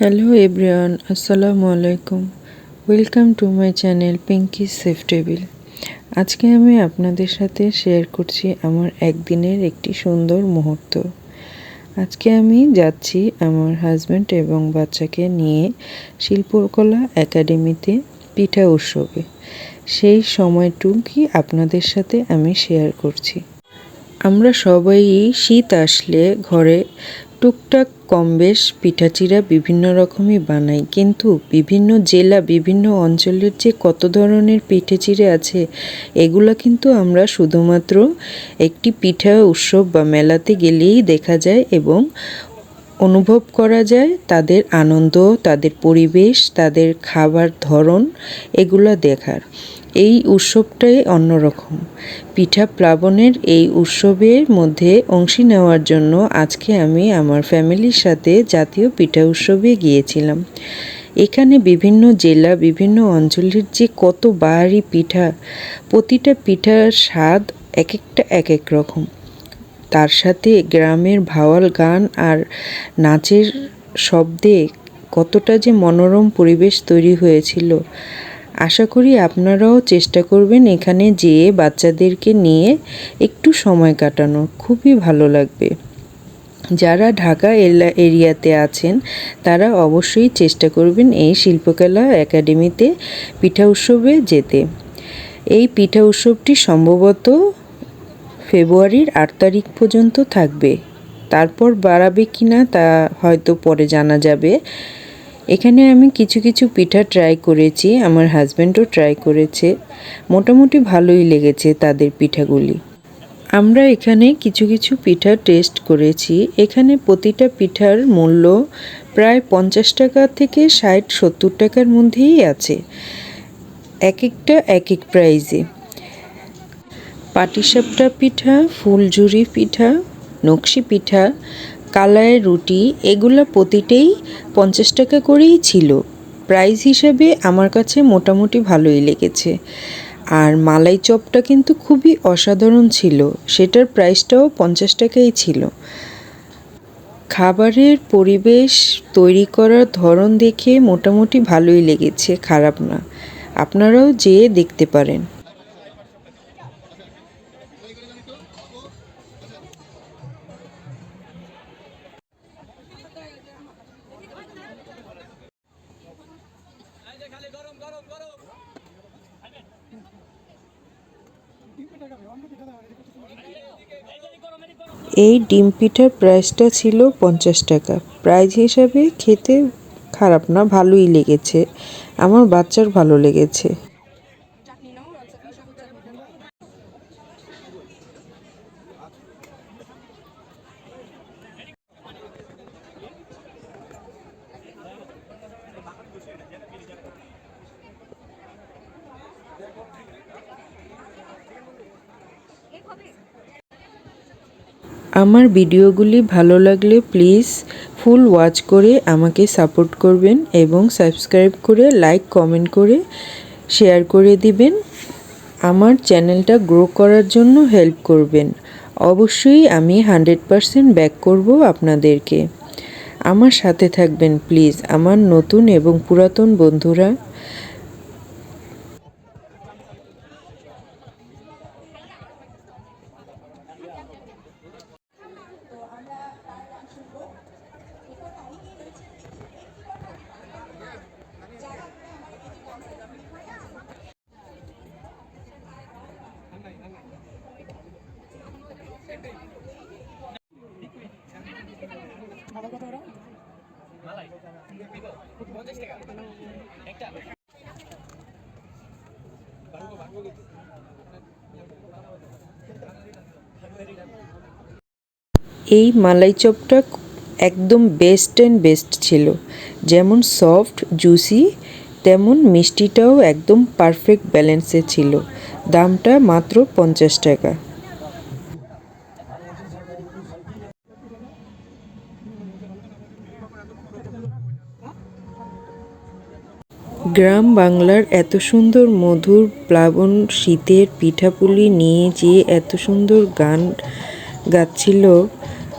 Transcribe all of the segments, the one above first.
Hello everyone আসসালামু আলাইকুম welcome to my channel Pinky safe table আজকে আমি আপনাদের সাথে শেয়ার করছি আমার একদিনের একটি সুন্দর মুহূর্ত। আজকে আমি যাচ্ছি আমার হাজব্যান্ড এবং বাচ্চাকে নিয়ে শিল্পকলা একাডেমিতে পিঠা উৎসবে। সেই সময়টুকুই আপনাদের সাথে আমি শেয়ার করছি। আমরা সবাই শীত আসলে ঘরে টুকটাক কম বেশ পিঠাচিরা বিভিন্ন রকমই বানাই। কিন্তু বিভিন্ন জেলা, বিভিন্ন অঞ্চলের যে কত ধরনের পিঠেচিড়ে আছে, এগুলো কিন্তু আমরা শুধুমাত্র একটি পিঠা উৎসব বা মেলাতে গেলেই দেখা যায় এবং অনুভব করা যায়। তাদের আনন্দ, তাদের পরিবেশ, তাদের খাবার ধরন, এগুলো দেখার। এই উৎসবটাই অন্যরকম। পিঠা প্লাবনের এই উৎসবের মধ্যে অংশী নেওয়ার জন্য আজকে আমি আমার ফ্যামিলির সাথে জাতীয় পিঠা উৎসবে গিয়েছিলাম। এখানে বিভিন্ন জেলা, বিভিন্ন অঞ্চলের যে কত বাহারি পিঠা, প্রতিটা পিঠার স্বাদ এক একটা এক এক রকম। তার সাথে গ্রামের ভাওয়াল গান আর নাচের শব্দে কতটা যে মনোরম পরিবেশ তৈরি হয়েছিল আশা করি আপনারাও চেষ্টা করবেন এখানে যেয়ে বাচ্চাদেরকে নিয়ে একটু সময় কাটানো। খুবই ভালো লাগবে। যারা ঢাকা এলা, এরিয়াতে আছেন, তারা অবশ্যই চেষ্টা করবেন এই শিল্পকলা একাডেমিতে পিঠা উৎসবে যেতে। এই পিঠা উৎসবটি সম্ভবত ফেব্রুয়ারির আট তারিখ পর্যন্ত থাকবে। তারপর বাড়াবে কি না তা হয়তো পরে জানা যাবে। এখানে আমি কিছু কিছু পিঠা ট্রাই করেছি, আমার হাজব্যান্ডও ট্রাই করেছে। মোটামুটি ভালোই লেগেছে তাদের পিঠাগুলি। আমরা এখানে কিছু কিছু পিঠা টেস্ট করেছি। এখানে প্রতিটা পিঠার মূল্য প্রায় পঞ্চাশ টাকা থেকে ষাট, সত্তর টাকার মধ্যেই আছে। এক একটা, এক এক প্রাইজে পাটিসাপটা পিঠা, ফুলঝুরি পিঠা, নকশি পিঠা কালায়ের রুটি, এগুলো প্রতিটাই পঞ্চাশ টাকা করেই ছিল। প্রাইস হিসাবে আমার কাছে মোটামুটি ভালোই লেগেছে। আর মালাই চপটা কিন্তু খুবই অসাধারণ ছিল, সেটার প্রাইসটাও পঞ্চাশ টাকাই ছিল। খাবারের পরিবেশ তৈরি করার ধরন দেখে মোটামুটি ভালোই লেগেছে, খারাপ না। আপনারাও যেয়ে দেখতে পারেন। এই ডিম পিঠার প্রাইসটা ছিল পঞ্চাশ টাকা। প্রাইজ হিসাবে খেতে খারাপ না, ভালোই লেগেছে। আমার বাচ্চার ভালো লেগেছে। আমার ভিডিওগুলি ভালো লাগলে প্লিজ ফুল ওয়াচ করে আমাকে সাপোর্ট করবেন এবং সাবস্ক্রাইব করে লাইক, কমেন্ট করে শেয়ার করে দিবেন। আমার চ্যানেলটা গ্রো করার জন্য হেল্প করবেন। অবশ্যই আমি হান্ড্রেড পারসেন্ট ব্যাক করব আপনাদেরকে। আমার সাথে থাকবেন প্লিজ। আমার নতুন এবং পুরাতন বন্ধুরা এই মালাই চপটা একদম বেস্ট অ্যান্ড বেস্ট ছিল। যেমন সফট জুসি তেমন মিষ্টিটাও একদম পারফেক্ট ব্যালেন্সে ছিল। দামটা মাত্র পঞ্চাশ টাকা। গ্রাম বাংলার এত সুন্দর মধুর প্লাবন শীতের পিঠাপুলি নিয়ে যে এত সুন্দর গান গাচ্ছিল,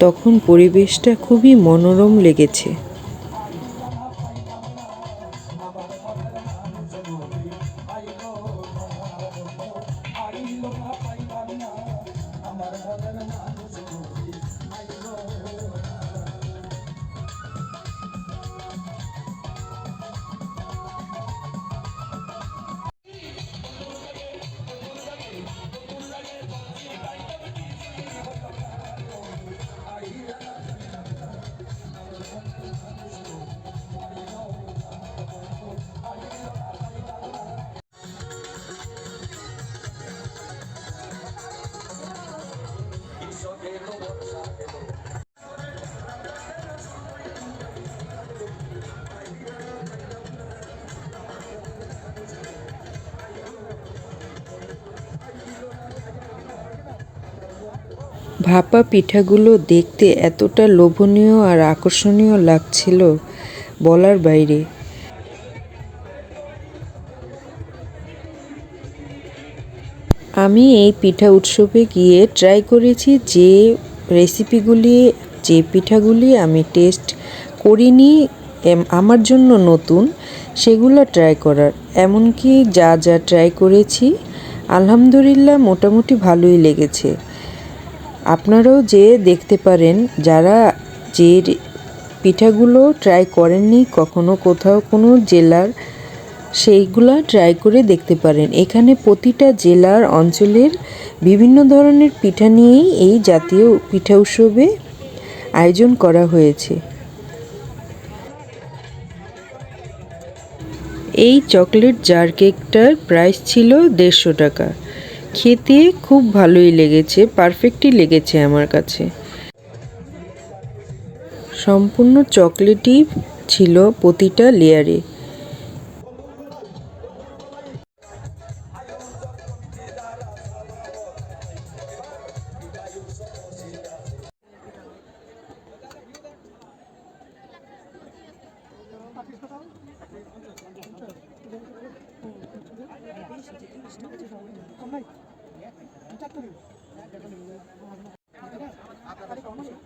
তখন পরিবেশটা খুবই মনোরম লেগেছে। ভাপা পিঠাগুলো দেখতে এতটা লোভনীয় আর আকর্ষণীয় লাগছিল বলার বাইরে। আমি এই পিঠা উৎসবে গিয়ে ট্রাই করেছি যে রেসিপিগুলি যে পিঠাগুলি আমি টেস্ট করিনি আমার জন্য নতুন, সেগুলো ট্রাই করার। এমনকি যা যা ট্রাই করেছি, আলহামদুলিল্লাহ মোটামুটি ভালোই লেগেছে। আপনারাও যে দেখতে পারেন, যারা যে পিঠাগুলো ট্রাই করেননি, কখনো কোথাও কোনো জেলার, সেইগুলা ট্রাই করে দেখতে পারেন। এখানে প্রতিটা জেলার অঞ্চলের বিভিন্ন ধরনের পিঠা নিয়েই এই জাতীয় পিঠা উৎসবে আয়োজন করা হয়েছে। এই চকলেট জার কেকটার প্রাইস ছিল দেড়শো টাকা। খেতে খুব ভালোই লেগেছে পারফেক্টই লেগেছে আমার কাছে। সম্পূর্ণ চকলেটই ছিল প্রতিটা লেয়ারে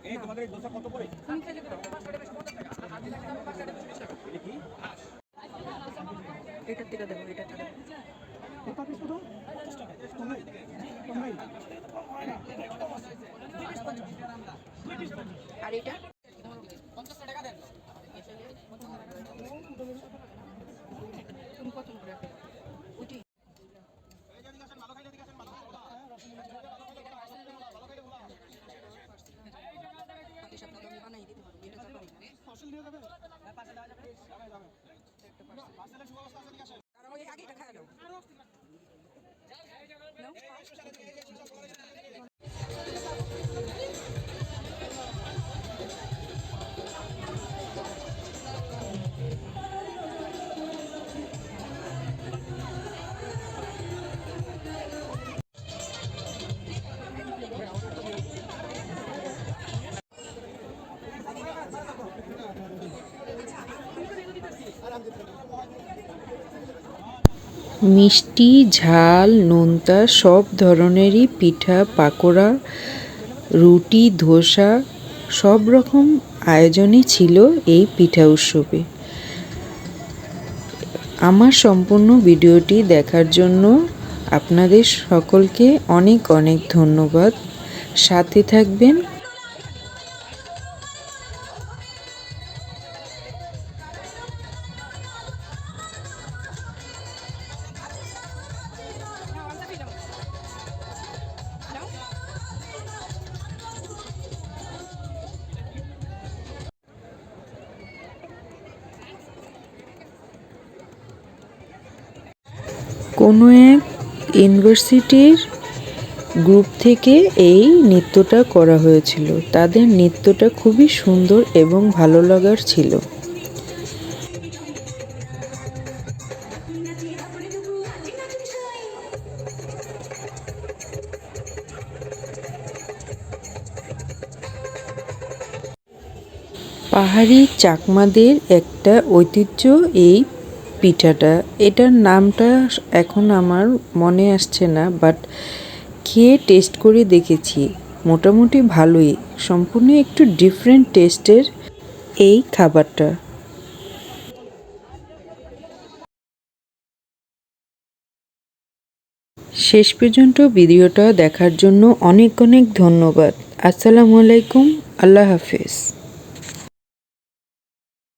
এই তোমাদের দোসা কত করে? এটা থেকে দেখো এটা থেকে কত পিস আর এটা? পঞ্চাশ টাকা দেন। কত করে আসলে মিষ্টি, ঝাল, নোনতা সব ধরনেরই পিঠা, পাকোড়া, রুটি, ধোসা সব রকম আয়োজনই ছিল এই পিঠা উৎসবে। আমার সম্পূর্ণ ভিডিওটি দেখার জন্য আপনাদের সকলকে অনেক অনেক ধন্যবাদ। সাথে থাকবেন কোনো এক ইউনিভার্সিটির গ্রুপ থেকে এই নৃত্যটা করা হয়েছিল। তাদের নৃত্যটা খুবই সুন্দর এবং ভালো লাগার ছিল। পাহাড়ি চাকমাদের একটা ঐতিহ্য এই পিঠাটা, এটার নামটা এখন আমার মনে আসছে না বাট খেয়ে টেস্ট করে দেখেছি। মোটামুটি ভালোই, সম্পূর্ণ একটু ডিফারেন্ট টেস্টের এই খাবারটা। শেষ পর্যন্ত ভিডিওটা দেখার জন্য অনেক অনেক ধন্যবাদ। আসসালামু আলাইকুম, আল্লাহ হাফেজ।